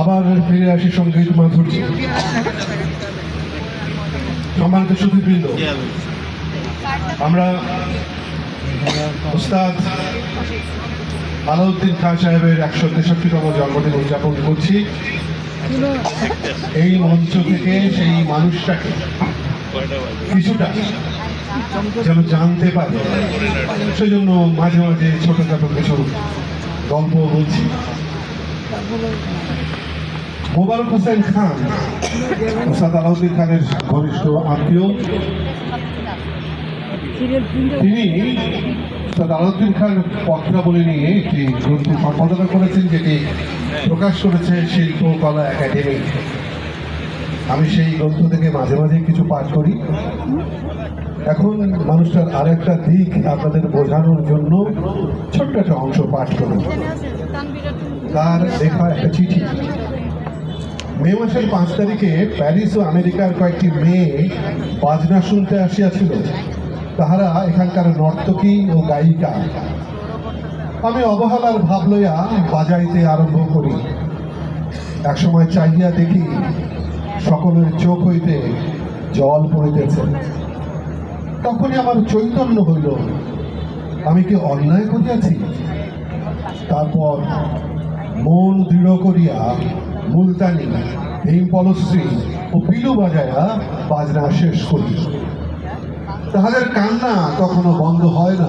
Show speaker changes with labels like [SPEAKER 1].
[SPEAKER 1] আবার ফিরে আসি সংগীত মাধুর্য। সম্মানিত সুধীবৃন্দ, আমরা ওস্তাদ আলাউদ্দিন খান সাহেবের একশো তেষট্টিতম জন্মদিন উদযাপন করছি। এই মঞ্চ থেকে সেই মানুষটাকে কিছুটা যেন জানতে পারে। সেজন্য মাঝে মাঝে ছোটখাটো কিছু গল্প বলছি। মোবারক হোসেন খান ওস্তাদ আলাউদ্দিন খানের ঘনিষ্ঠ আত্মীয়। তিনি ওস্তাদ আলাউদ্দিন খান পত্রাবলী নিয়ে একটি গ্রন্থ সম্পাদনা করেছেন, যেটি প্রকাশ করেছে শিল্পকলা একাডেমি। আমি সেই গ্রন্থ থেকে মাঝে মাঝে কিছু পাঠ করি। এখন মানুষটার আরেকটা দিক আপনাদের বোঝানোর জন্য ছোট্ট একটা অংশ পাঠ করুন। তার লেখা একটা চিঠি। মে মাসের পাঁচ তারিখে প্যারিস ও আমেরিকার কয়েকটি মেয়ে বাজনা শুনতে আসিয়াছিল। তাহারা এখানকার নর্তকী ও গায়িকা। আমি অবহেলার ভাব লইয়া বাজাইতে আরম্ভ করি। একসময় চাইয়া দেখি সকলের চোখ হইতে জল পড়িতেছে। তখনই আমার চৈতন্য হইল, আমি কি অন্যায় করিয়াছি? তারপর মন দৃঢ় করিয়া মুলতানি পলশ্রী ও পিলু বাজায়া বাজনা শেষ করি। তাহাদের কান্না কখনো বন্ধ হয় না।